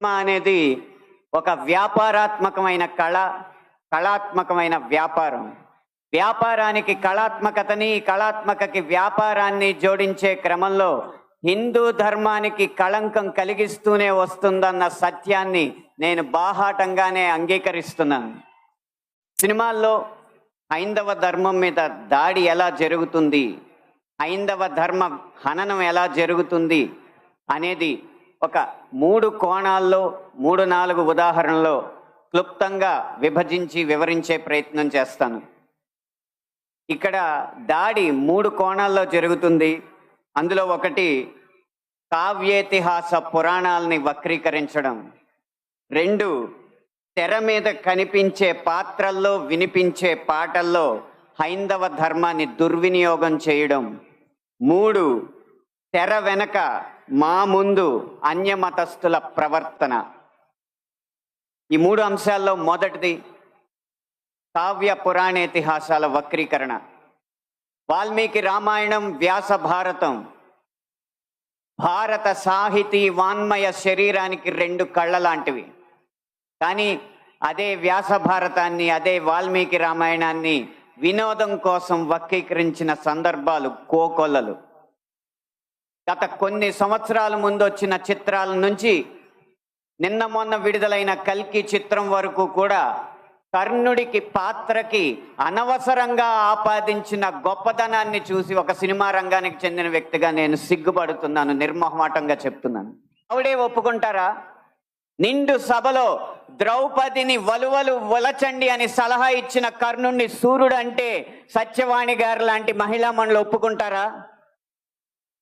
Cinema అనేది ఒక వ్యాపారాత్మకమైన కళ కళాత్మకమైన వ్యాపారం. వ్యాపారానికి కళాత్మకతని కళాత్మకకి వ్యాపారాన్ని జోడించే క్రమంలో హిందూ ధర్మానికి కళంకం కలిగిస్తూనే వస్తుందన్న సత్యాన్ని నేను బాహాటంగానే అంగీకరిస్తున్నాను. సినిమాల్లో హైందవ ధర్మం మీద దాడి ఎలా జరుగుతుంది హైందవ ధర్మ హననం ఎలా జరుగుతుంది అనేది ఒక మూడు కోణాల్లో మూడు నాలుగు ఉదాహరణలో క్లుప్తంగా విభజించి వివరించే ప్రయత్నం చేస్తాను. ఇక్కడ దాడి మూడు కోణాల్లో జరుగుతుంది. అందులో ఒకటి కావ్యేతిహాస పురాణాలని వక్రీకరించడం. రెండు తెర మీద కనిపించే పాత్రల్లో వినిపించే పాటల్లో హైందవ ధర్మాన్ని దుర్వినియోగం చేయడం. మూడు తెర వెనక మా ముందు అన్యమతస్థుల ప్రవర్తన. ఈ మూడు అంశాల్లో మొదటిది కావ్య పురాణేతిహాసాల వక్రీకరణ. వాల్మీకి రామాయణం వ్యాస భారతం. భారత సాహితీ వాన్మయ శరీరానికి రెండు కళ్ళ లాంటివి కానీ అదే వ్యాస భారతాన్ని అదే వాల్మీకి రామాయణాన్ని వినోదం కోసం వక్రీకరించిన సందర్భాలు కోకొల్లలు. గత కొన్ని సంవత్సరాల ముందు వచ్చిన చిత్రాల నుంచి నిన్న మొన్న విడుదలైన కల్కి చిత్రం వరకు కూడా కర్ణుడికి పాత్రకి అనవసరంగా ఆపాదించిన గొప్పతనాన్ని చూసి ఒక సినిమా రంగానికి చెందిన వ్యక్తిగా నేను సిగ్గుపడుతున్నాను నిర్మోహమాటంగా చెప్తున్నాను. ఆవిడే ఒప్పుకుంటారా? నిండు సభలో ద్రౌపదిని వలువలు వలచండి అని సలహా ఇచ్చిన కర్ణుణ్ణి సూర్యుడు అంటే సత్యవాణి గారు లాంటి మహిళా మండలి ఒప్పుకుంటారా?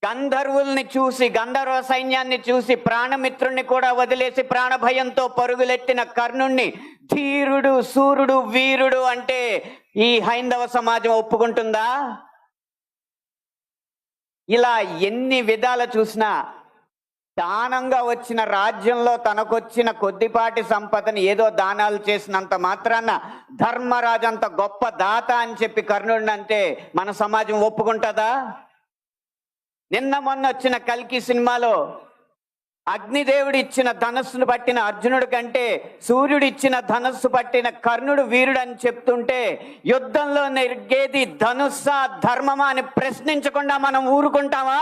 గంధర్వుల్ని చూసి గంధర్వ సైన్యాన్ని చూసి ప్రాణమిత్రుణ్ణి కూడా వదిలేసి ప్రాణభయంతో పరుగులెత్తిన కర్ణుణ్ణి ధీరుడు సూర్యుడు వీరుడు అంటే ఈ హైందవ సమాజం ఒప్పుకుంటుందా? ఇలా ఎన్ని విధాల చూసినా దానంగా వచ్చిన రాజ్యంలో తనకొచ్చిన కొద్దిపాటి సంపదని ఏదో దానాలు చేసినంత మాత్రాన ధర్మరాజంత గొప్ప దాత అని చెప్పి కర్ణుడిని అంటే మన సమాజం ఒప్పుకుంటుందా? నిన్న మొన్న వచ్చిన కల్కి సినిమాలో అగ్నిదేవుడు ఇచ్చిన ధనస్సును పట్టిన అర్జునుడి కంటే సూర్యుడు ఇచ్చిన ధనస్సు పట్టిన కర్ణుడు వీరుడు అని చెప్తుంటే యుద్ధంలో నెరిగేది ధనుస్సా ధర్మమా అని ప్రశ్నించకుండా మనం ఊరుకుంటామా?